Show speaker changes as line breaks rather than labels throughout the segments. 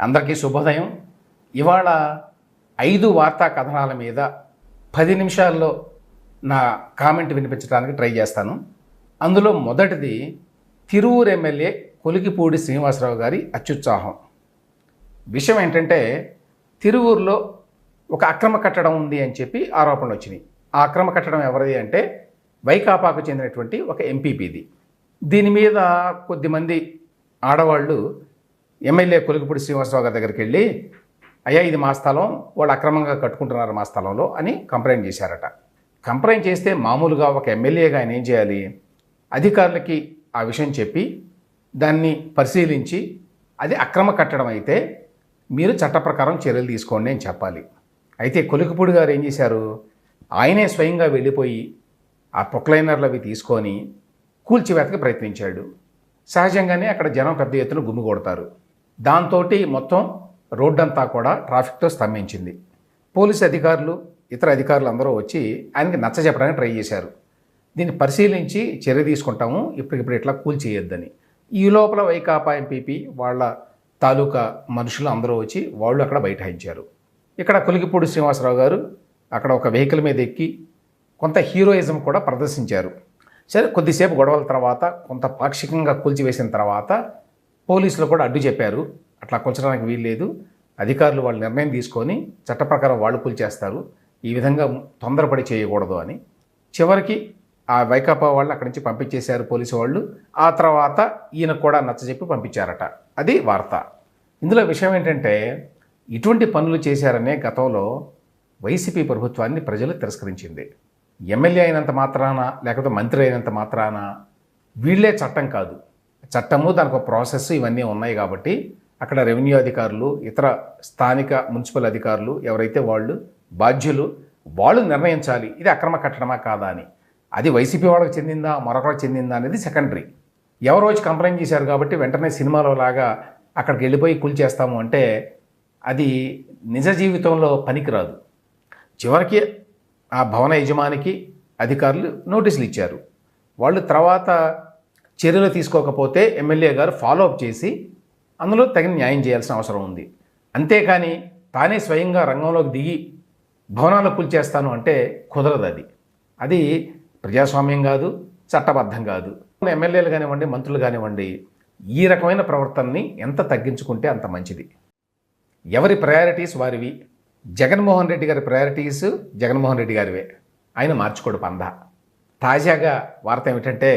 అందరికీ శుభోదయం. ఇవాళ ఐదు వార్తా కథనాల మీద పది నిమిషాల్లో నా కామెంట్ వినిపించడానికి ట్రై చేస్తాను. అందులో మొదటిది తిరువూరు ఎమ్మెల్యే కొలికిపూడి శ్రీనివాసరావు గారి అత్యుత్సాహం. విషయం ఏంటంటే తిరువూరులో ఒక అక్రమ కట్టడం ఉంది అని చెప్పి ఆరోపణలు వచ్చినాయి. ఆ అక్రమ కట్టడం ఎవరిది అంటే వైకాపాకు చెందినటువంటి ఒక ఎంపీపీది. దీని మీద కొద్దిమంది ఆడవాళ్ళు ఎమ్మెల్యే కొలికిపూడి శ్రీనివాసరావు గారి దగ్గరికి వెళ్ళి అయ్యా ఇది మా స్థలం వాళ్ళు అక్రమంగా కట్టుకుంటున్నారు మా స్థలంలో అని కంప్లైంట్ చేశారట. కంప్లైంట్ చేస్తే మామూలుగా ఒక ఎమ్మెల్యేగా ఆయన ఏం చేయాలి? అధికారులకి ఆ విషయం చెప్పి దాన్ని పరిశీలించి అది అక్రమ కట్టడం అయితే మీరు చట్ట ప్రకారం చర్యలు తీసుకోండి అని చెప్పాలి. అయితే కొలికిపూడి గారు ఏం చేశారు? ఆయనే స్వయంగా వెళ్ళిపోయి ఆ ప్రొక్లైనర్లు అవి తీసుకొని కూల్చివేతకు ప్రయత్నించాడు. సహజంగానే అక్కడ జనం పెద్ద ఎత్తున గుమ్మి కొడతారు దాంతో మొత్తం రోడ్డంతా కూడా ట్రాఫిక్తో స్తంభించింది. పోలీసు అధికారులు ఇతర అధికారులు అందరూ వచ్చి ఆయనకి నచ్చ చెప్పడానికి ట్రై చేశారు. దీన్ని పరిశీలించి చర్య తీసుకుంటాము ఇప్పటికిప్పుడు ఇట్లా కూల్ చేయొద్దని. ఈ లోపల వైకాపా ఎంపీపీ వాళ్ళ తాలూకా మనుషులు అందరూ వచ్చి వాళ్ళు అక్కడ బైఠాయించారు. ఇక్కడ కొలికిపూడి శ్రీనివాసరావు గారు అక్కడ ఒక వెహికల్ మీద ఎక్కి కొంత హీరోయిజం కూడా ప్రదర్శించారు. సరే కొద్దిసేపు గొడవల తర్వాత కొంత పాక్షికంగా కూల్చివేసిన తర్వాత పోలీసులు కూడా అడ్డు చెప్పారు. అట్లా కూల్చడానికి వీల్లేదు అధికారులు వాళ్ళు నిర్ణయం తీసుకొని చట్ట ప్రకారం వాళ్ళు కూల్చేస్తారు ఈ విధంగా తొందరపడి చేయకూడదు అని. చివరికి ఆ వైకాపా వాళ్ళు అక్కడి నుంచి పంపించేశారు పోలీసు వాళ్ళు. ఆ తర్వాత ఈయన కూడా నచ్చజెప్పి పంపించారట. అది వార్త. ఇందులో విషయం ఏంటంటే ఇటువంటి పనులు చేశారనే గతంలో వైసీపీ ప్రభుత్వాన్ని ప్రజలు తిరస్కరించింది. ఎమ్మెల్యే అయినంత మాత్రాన లేకపోతే మంత్రి అయినంత మాత్రాన వీళ్ళే చట్టం కాదు. చట్టము దానికి ఒక ప్రాసెస్ ఇవన్నీ ఉన్నాయి కాబట్టి అక్కడ రెవెన్యూ అధికారులు ఇతర స్థానిక మున్సిపల్ అధికారులు ఎవరైతే వాళ్ళు బాధ్యులు వాళ్ళు నిర్ణయించాలి ఇది అక్రమ కట్టడమా కాదా అని. అది వైసీపీ వాళ్ళకి చెందిందా మరొకరికి చెందిందా అనేది సెకండరీ. ఎవరో వచ్చి కంప్లైంట్ చేశారు కాబట్టి వెంటనే సినిమాలో లాగా అక్కడికి వెళ్ళిపోయి కూల్చేస్తాము అంటే అది నిజ జీవితంలో పనికిరాదు. చివరికి ఆ భవన యజమానికి అధికారులు నోటీసులు ఇచ్చారు. వాళ్ళు తర్వాత చర్యలు తీసుకోకపోతే ఎమ్మెల్యే గారు ఫాలో అప్ చేసి అందులో తగిన న్యాయం చేయాల్సిన అవసరం ఉంది. అంతేకాని తానే స్వయంగా రంగంలోకి దిగి భవనాలు కూల్చేస్తాను అంటే కుదరదు అది. అది ప్రజాస్వామ్యం కాదు చట్టబద్ధం కాదు. ఎమ్మెల్యేలు కానివ్వండి మంత్రులు కానివ్వండి ఈ రకమైన ప్రవర్తనని ఎంత తగ్గించుకుంటే అంత మంచిది. ఎవరి ప్రయారిటీస్ వారివి? జగన్మోహన్ రెడ్డి గారి ప్రయారిటీస్ జగన్మోహన్ రెడ్డి గారివే. ఆయన మార్చుకోడు పంద తాజాగా వార్త ఏమిటంటే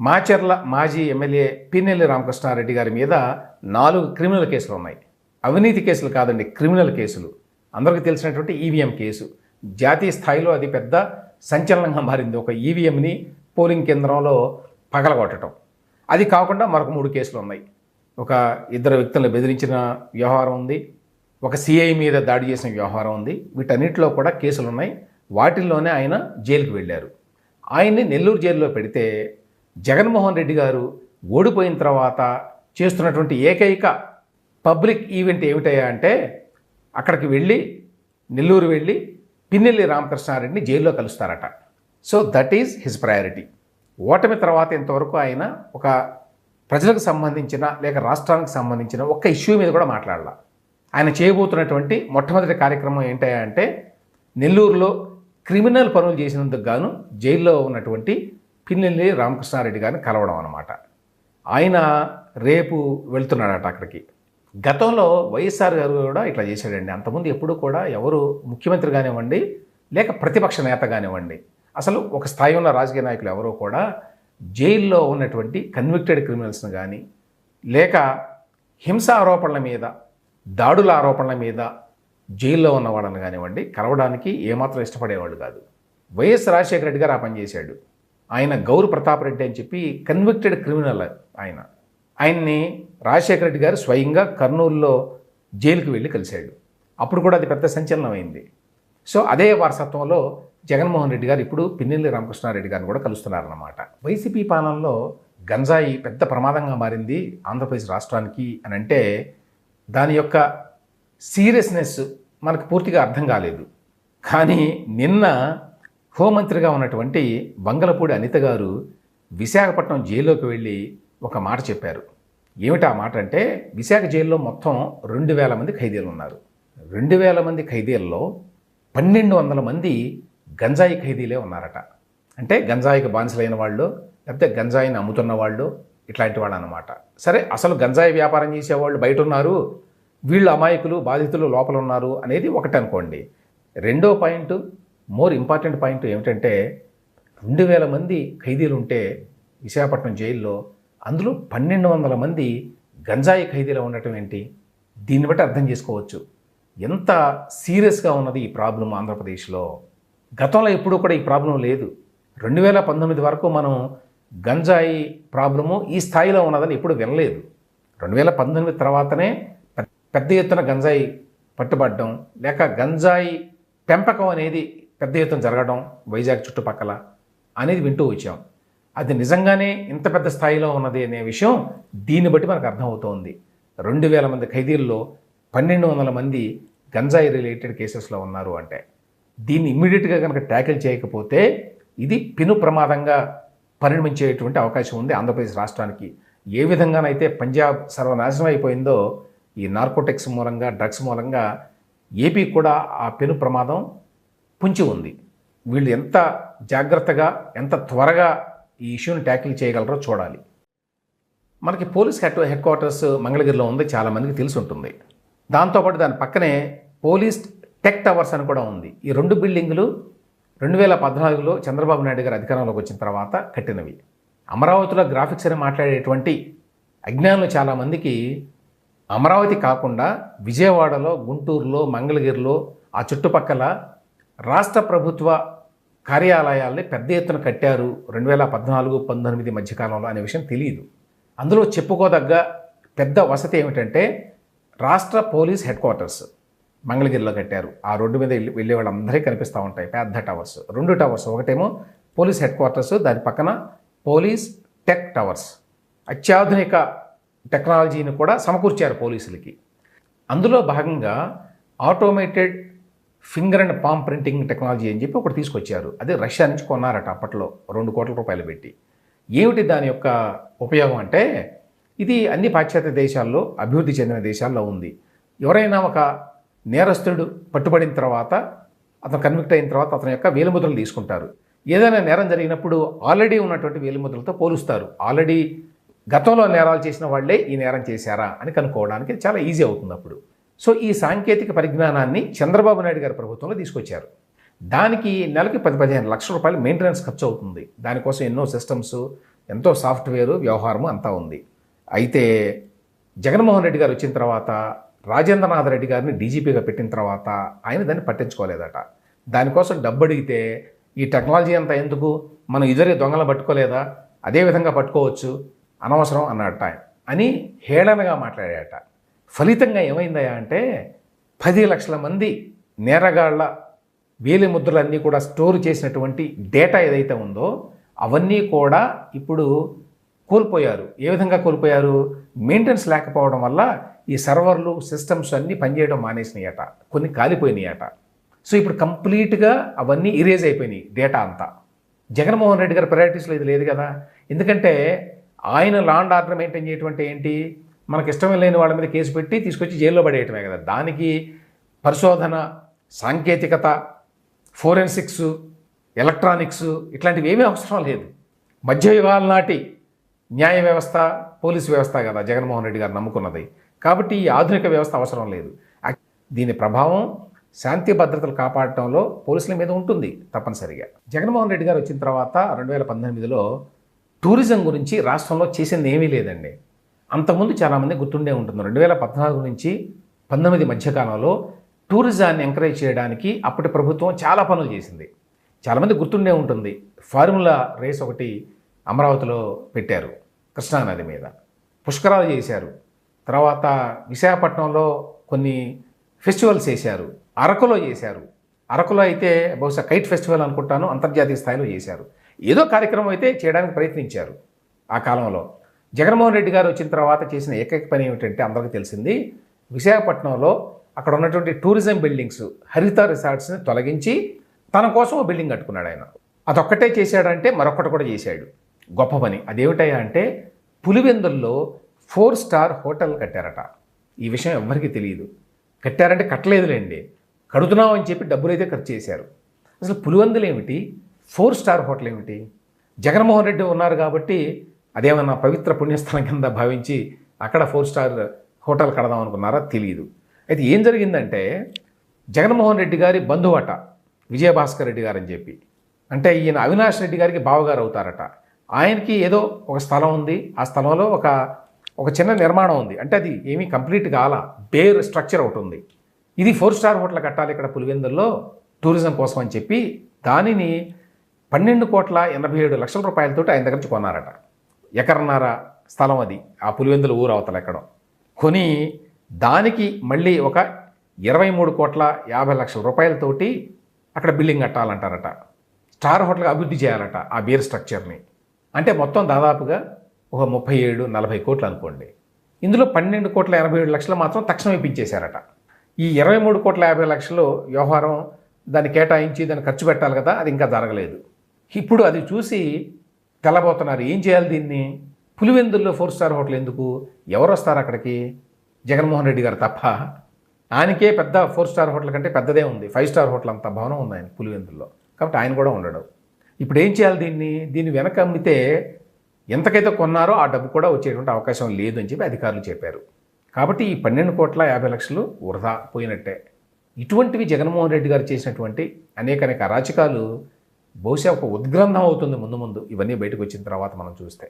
మాచర్ల మాజీ ఎమ్మెల్యే పిన్నెల్లి రామకృష్ణారెడ్డి గారి మీద నాలుగు క్రిమినల్ కేసులు ఉన్నాయి. అవినీతి కేసులు కాదండి క్రిమినల్ కేసులు. అందరికీ తెలిసినటువంటి ఈవీఎం కేసు. జాతీయ స్థాయిలో అది పెద్ద సంచలనంగా మారింది ఒక ఈవీఎంని పోలింగ్ కేంద్రంలో పగలగొట్టడం. అది కాకుండా మరొక మూడు కేసులు ఉన్నాయి. ఒక ఇద్దరు వ్యక్తులను బెదిరించిన వ్యవహారం ఉంది. ఒక సిఐ మీద దాడి చేసిన వ్యవహారం ఉంది. వీటన్నిటిలో కూడా కేసులు ఉన్నాయి. వాటిల్లోనే ఆయన జైలుకు వెళ్ళారు. ఆయన్ని నెల్లూరు జైల్లో పెడితే జగన్మోహన్ రెడ్డి గారు ఓడిపోయిన తర్వాత చేస్తున్నటువంటి ఏకైక పబ్లిక్ ఈవెంట్ ఏమిటయ్యా అంటే అక్కడికి వెళ్ళి నెల్లూరు వెళ్ళి పిన్నెల్లి రామకృష్ణారెడ్డిని జైల్లో కలుస్తారట. So that is his priority ఓటమి తర్వాత ఇంతవరకు ఆయన ఒక ప్రజలకు సంబంధించిన లేక రాష్ట్రానికి సంబంధించిన ఒక్క ఇష్యూ మీద కూడా మాట్లాడాల. ఆయన చేయబోతున్నటువంటి మొట్టమొదటి కార్యక్రమం ఏంటంటే నెల్లూరులో క్రిమినల్ పనులు చేసినందుకు గాను జైల్లో ఉన్నటువంటి పిన్నెల్లి రామకృష్ణారెడ్డి గారిని కలవడం అనమాట ఆయన రేపు వెళ్తున్నాడట అక్కడికి. గతంలో వైఎస్ఆర్ గారు కూడా ఇట్లా చేశాడండి. అంతకుముందు ఎప్పుడు కూడా ఎవరు ముఖ్యమంత్రి కానివ్వండి లేక ప్రతిపక్ష నేత కానివ్వండి అసలు ఒక స్థాయి ఉన్న రాజకీయ నాయకులు ఎవరో కూడా జైల్లో ఉన్నటువంటి కన్విక్టెడ్ క్రిమినల్స్ని కానీ లేక హింస ఆరోపణల మీద దాడుల ఆరోపణల మీద జైల్లో ఉన్న వాళ్ళని కానివ్వండి కలవడానికి ఏమాత్రం ఇష్టపడేవాళ్ళు కాదు. వైఎస్ రాజశేఖర రెడ్డి గారు ఆ పని చేశాడు. ఆయన గౌరు ప్రతాప్ రెడ్డి అని చెప్పి కన్విక్టెడ్ క్రిమినల్ ఆయన. ఆయన్ని రాజశేఖర రెడ్డి గారు స్వయంగా కర్నూలులో జైలుకి వెళ్ళి కలిశాడు. అప్పుడు కూడా అది పెద్ద సంచలనం అయింది. సో అదే వారసత్వంలో జగన్మోహన్ రెడ్డి గారు ఇప్పుడు పిన్నెల్లి రామకృష్ణారెడ్డి గారిని కూడా కలుస్తున్నారన్నమాట. వైసీపీ పాలనలో గంజాయి పెద్ద ప్రమాదంగా మారింది ఆంధ్రప్రదేశ్ రాష్ట్రానికి అని అంటే దాని యొక్క సీరియస్నెస్ మనకు పూర్తిగా అర్థం కాలేదు. కానీ నిన్న హోంమంత్రిగా ఉన్నటువంటి బంగలపూడి అనిత గారు విశాఖపట్నం జైల్లోకి వెళ్ళి ఒక మాట చెప్పారు. ఏమిటి ఆ మాట అంటే విశాఖ జైల్లో మొత్తం రెండు వేల మంది ఖైదీలు ఉన్నారు. రెండు వేల మంది ఖైదీల్లో పన్నెండు వందల మంది గంజాయి ఖైదీలే ఉన్నారట. అంటే గంజాయికి బానిసలైన వాళ్ళు లేకపోతే గంజాయిని అమ్ముతున్న వాళ్ళు ఇట్లాంటి వాళ్ళు అనమాట సరే అసలు గంజాయి వ్యాపారం చేసేవాళ్ళు బయట ఉన్నారు వీళ్ళు అమాయకులు బాధితులు లోపల ఉన్నారు అనేది ఒకటి అనుకోండి రెండో పాయింట్ మోర్ ఇంపార్టెంట్ పాయింట్ ఏమిటంటే రెండు వేల మంది ఖైదీలు ఉంటే విశాఖపట్నం జైల్లో అందులో పన్నెండు వందల మంది గంజాయి ఖైదీలు ఉండటం ఏంటి? దీన్ని బట్టి అర్థం చేసుకోవచ్చు. ఎంత సీరియస్గా ఉన్నది ఈ ప్రాబ్లం ఆంధ్రప్రదేశ్లో? గతంలో ఎప్పుడూ కూడా ఈ ప్రాబ్లం లేదు. రెండు వేల పంతొమ్మిది వరకు మనం గంజాయి ప్రాబ్లము ఈ స్థాయిలో ఉన్నదని ఎప్పుడు వినలేదు. రెండు వేల పంతొమ్మిది తర్వాతనే పెద్ద ఎత్తున గంజాయి పట్టుబడడం లేక గంజాయి పెంపకం అనేది పెద్ద ఎత్తున జరగడం వైజాగ్ చుట్టుపక్కల అనేది వింటూ వచ్చాం. అది నిజంగానే ఇంత పెద్ద స్థాయిలో ఉన్నది అనే విషయం దీన్ని బట్టి మనకు అర్థమవుతోంది. రెండు వేల మంది ఖైదీల్లో పన్నెండు వందల మంది గంజాయి రిలేటెడ్ కేసెస్లో ఉన్నారు అంటే దీన్ని ఇమ్మీడియట్గా కనుక ట్యాకిల్ చేయకపోతే ఇది పెను ప్రమాదంగా పరిణమించేటువంటి అవకాశం ఉంది ఆంధ్రప్రదేశ్ రాష్ట్రానికి. ఏ విధంగానైతే పంజాబ్ సర్వనాశనం అయిపోయిందో ఈ నార్కోటిక్స్ మూలంగా డ్రగ్స్ మూలంగా ఏపీ కూడా ఆ పెను ప్రమాదం పుంచి ఉంది. వీళ్ళు ఎంత జాగ్రత్తగా ఎంత త్వరగా ఈ ఇష్యూని ట్యాకిల్ చేయగలరో చూడాలి. మనకి పోలీస్ హెడ్ హెడ్ క్వార్టర్స్ మంగళగిరిలో ఉంది చాలామందికి తెలిసి ఉంటుంది. దాంతోపాటు దాని పక్కనే పోలీస్ టెక్ టవర్స్ అని కూడా ఉంది. ఈ రెండు బిల్డింగులు రెండు వేల పద్నాలుగులో చంద్రబాబు నాయుడు గారు అధికారంలోకి వచ్చిన తర్వాత కట్టినవి. అమరావతిలో గ్రాఫిక్స్ అని మాట్లాడేటువంటి అజ్ఞానులు చాలామందికి అమరావతి కాకుండా విజయవాడలో గుంటూరులో మంగళగిరిలో ఆ చుట్టుపక్కల రాష్ట్ర ప్రభుత్వ కార్యాలయాల్ని పెద్ద ఎత్తున కట్టారు రెండు వేల పద్నాలుగు పంతొమ్మిది మధ్యకాలంలో అనే విషయం తెలియదు. అందులో చెప్పుకోదగ్గ పెద్ద వసతి ఏమిటంటే రాష్ట్ర పోలీస్ హెడ్ క్వార్టర్స్ మంగళగిరిలో కట్టారు. ఆ రోడ్డు మీద వెళ్ళి వెళ్ళే వాళ్ళందరికీ కనిపిస్తూ ఉంటాయి. పెద్ద టవర్స్. రెండు టవర్స్. ఒకటేమో పోలీస్ హెడ్ క్వార్టర్స్ దాని పక్కన పోలీస్ టెక్ టవర్స్. అత్యాధునిక టెక్నాలజీని కూడా సమకూర్చారు పోలీసులకి. అందులో భాగంగా automated finger and palm printing technology అని చెప్పి ఒకటి తీసుకొచ్చారు. అది రష్యా నుంచి కొన్నారట అప్పట్లో రెండు కోట్ల రూపాయలు పెట్టి. ఏమిటి దాని యొక్క ఉపయోగం అంటే ఇది అన్ని పాశ్చాత్య దేశాల్లో అభివృద్ధి చెందిన దేశాల్లో ఉంది. ఎవరైనా ఒక నేరస్తుడు పట్టుబడిన తర్వాత అతను కన్విక్ట్ అయిన తర్వాత అతని యొక్క వేలిముద్రలు తీసుకుంటారు. ఏదైనా నేరం జరిగినప్పుడు ఆల్రెడీ ఉన్నటువంటి వేలిముద్రలతో పోలుస్తారు. ఆల్రెడీ గతంలో నేరాలు చేసిన వాళ్ళే ఈ నేరం చేశారా అని కనుక్కోవడానికి చాలా ఈజీ అవుతుంది అప్పుడు. సో ఈ సాంకేతిక పరిజ్ఞానాన్ని చంద్రబాబు నాయుడు గారి ప్రభుత్వంలో తీసుకొచ్చారు. దానికి నెలకి పది పదిహేను లక్షల రూపాయలు మెయింటెనెన్స్ ఖర్చు అవుతుంది దానికోసం ఎన్నో సిస్టమ్స్ ఎంతో సాఫ్ట్వేర్ వ్యవహారము అంతా ఉంది. అయితే జగన్మోహన్ రెడ్డి గారు వచ్చిన తర్వాత రాజేంద్రనాథ్ రెడ్డి గారిని డీజీపీగా పెట్టిన తర్వాత ఆయన దాన్ని పట్టించుకోలేదట. దానికోసం డబ్బు అడిగితే ఈ టెక్నాలజీ అంతా ఎందుకు? మనం ఇద్దరే దొంగలు పట్టుకోలేదా? అదే విధంగా పట్టుకోవచ్చు అనవసరం అన్నట్ట ఆయన. అని హేళనగా మాట్లాడాట ఫలితంగా ఏమైందయా అంటే పది లక్షల మంది నేరగాళ్ళ వేలి ముద్రలన్నీ కూడా స్టోర్ చేసినటువంటి డేటా ఏదైతే ఉందో అవన్నీ కూడా ఇప్పుడు కోల్పోయారు. ఏ విధంగా కోల్పోయారు? మెయింటెనెన్స్ లేకపోవడం వల్ల ఈ సర్వర్లు సిస్టమ్స్ అన్నీ పనిచేయడం మానేసినాయట. కొన్ని కాలిపోయినాయట. సో ఇప్పుడు కంప్లీట్గా అవన్నీ ఇరేజ్ అయిపోయినాయి డేటా అంతా. జగన్మోహన్ రెడ్డి గారి ప్రయారిటీస్లో ఇది లేదు కదా. ఎందుకంటే ఆయన లాండ్ ఆర్డర్ మెయింటైన్ చేయటువంటి ఏంటి? మనకి ఇష్టం లేని వాళ్ళ మీద కేసు పెట్టి తీసుకొచ్చి జైల్లో పడేయటమే కదా. దానికి పరిశోధన సాంకేతికత ఫోరెన్సిక్స్ ఎలక్ట్రానిక్స్ ఇట్లాంటివి ఏమీ అవసరం లేదు. మధ్యయుగాల నాటి న్యాయ వ్యవస్థ పోలీసు వ్యవస్థ కదా జగన్మోహన్ రెడ్డి గారు నమ్ముకున్నది. కాబట్టి ఈ ఆధునిక వ్యవస్థ అవసరం లేదు. దీని ప్రభావం శాంతి భద్రతలు కాపాడటంలో పోలీసుల మీద ఉంటుంది తప్పనిసరిగా. జగన్మోహన్ రెడ్డి గారు వచ్చిన తర్వాత రెండు వేల పంతొమ్మిదిలో టూరిజం గురించి రాష్ట్రంలో చేసింది ఏమీ లేదండి. అంతకుముందు చాలామంది గుర్తుండే ఉంటుంది రెండు వేల పద్నాలుగు నుంచి పంతొమ్మిది మధ్యకాలంలో టూరిజాన్ని ఎంకరేజ్ చేయడానికి అప్పటి ప్రభుత్వం చాలా పనులు చేసింది. చాలామంది గుర్తుండే ఉంటుంది. ఫార్ములా రేస్ ఒకటి అమరావతిలో పెట్టారు కృష్ణానది మీద. పుష్కరాలు చేశారు. తర్వాత విశాఖపట్నంలో కొన్ని ఫెస్టివల్స్ చేశారు. అరకులో చేశారు. అరకులో అయితే బహుశా కైట్ ఫెస్టివల్ అనుకుంటాను అంతర్జాతీయ స్థాయిలో చేశారు. ఏదో కార్యక్రమం అయితే చేయడానికి ప్రయత్నించారు ఆ కాలంలో. జగన్మోహన్ రెడ్డి గారు వచ్చిన తర్వాత చేసిన ఏకైక పని ఏమిటంటే అందరికీ తెలిసింది విశాఖపట్నంలో అక్కడ ఉన్నటువంటి టూరిజం బిల్డింగ్స్ హరిత రిసార్ట్స్ని తొలగించి తన కోసం ఓ బిల్డింగ్ కట్టుకున్నాడు ఆయన. అదొక్కటే చేశాడంటే మరొకటి కూడా చేశాడు. గొప్ప పని. అదేమిటయ్యా అంటే పులివెందుల్లో ఫోర్ స్టార్ హోటల్ కట్టారట. ఈ విషయం ఎవ్వరికీ తెలియదు. కట్టారంటే కట్టలేదులేండి. కడుతున్నామని చెప్పి డబ్బులు అయితే ఖర్చు చేశారు. అసలు పులివెందులు ఏమిటి ఫోర్ స్టార్ హోటల్ ఏమిటి జగన్మోహన్ రెడ్డి ఉన్నారు కాబట్టి అదేమన్నా పవిత్ర పుణ్యస్థలం కింద భావించి అక్కడ ఫోర్ స్టార్ హోటల్ కడదాం అనుకున్నారా? తెలియదు అయితే ఏం జరిగిందంటే జగన్మోహన్ రెడ్డి గారి బంధువట విజయభాస్కర్ రెడ్డి గారు అని చెప్పి అంటే ఈయన అవినాష్ రెడ్డి గారికి బావగారు అవుతారట. ఆయనకి ఏదో ఒక స్థలం ఉంది. ఆ స్థలంలో ఒక ఒక చిన్న నిర్మాణం ఉంది. అంటే అది ఏమీ కంప్లీట్ కాల బేర్ స్ట్రక్చర్ ఒకటి ఉంది. ఇది ఫోర్ స్టార్ హోటల్ కట్టాలి ఇక్కడ పులివెందుల్లో టూరిజం కోసం అని చెప్పి దానిని పన్నెండు కోట్ల ఎనభై ఏడు లక్షల రూపాయలతోటి ఆయన దగ్గర నుంచి కొన్నారట. ఎకరన్నర స్థలం అది. ఆ పులివెందుల ఊరు అవతల ఎక్కడో. కొని దానికి మళ్ళీ ఒక ఇరవై మూడు కోట్ల యాభై లక్షల రూపాయలతోటి అక్కడ బిల్డింగ్ కట్టాలంటారట. స్టార్ హోటల్గా అభివృద్ధి చేయాలట ఆ బీర్ స్ట్రక్చర్ని. అంటే మొత్తం దాదాపుగా ఒక ముప్పై ఏడు నలభై కోట్లు అనుకోండి. ఇందులో పన్నెండు కోట్ల ఎనభై ఏడు లక్షలు మాత్రం తక్షణం ఇప్పించేశారట. ఈ ఇరవై మూడు కోట్ల యాభై లక్షలు వ్యవహారం దాన్ని కేటాయించి దాన్ని ఖర్చు పెట్టాలి కదా అది ఇంకా జరగలేదు. ఇప్పుడు అది చూసి తెల్లబోతున్నారు. ఏం చేయాలి దీన్ని? పులివెందుల్లో ఫోర్ స్టార్ హోటల్ ఎందుకు? ఎవరు వస్తారు అక్కడికి? జగన్మోహన్ రెడ్డి గారు తప్ప. ఆయనకే పెద్ద ఫోర్ స్టార్ హోటల్ కంటే పెద్దదే ఉంది. ఫైవ్ స్టార్ హోటల్ అంత భవనం ఉంది ఆయన పులివెందుల్లో. కాబట్టి ఆయన కూడా ఉండడు. ఇప్పుడు ఏం చేయాలి దీన్ని? దీన్ని వెనక అమ్మితే ఎంతకైతే కొన్నారో ఆ డబ్బు కూడా వచ్చేటువంటి అవకాశం లేదు అని చెప్పి అధికారులు చెప్పారు. కాబట్టి ఈ పన్నెండు కోట్ల యాభై లక్షలు వృధా పోయినట్టే. ఇటువంటివి జగన్మోహన్ రెడ్డి గారు చేసినటువంటి అనేక అనేక అరాచకాలు బహుశా ఒక ఉద్గ్రంథం అవుతుంది ముందు ముందు ఇవన్నీ బయటకు వచ్చిన తర్వాత మనం చూస్తే.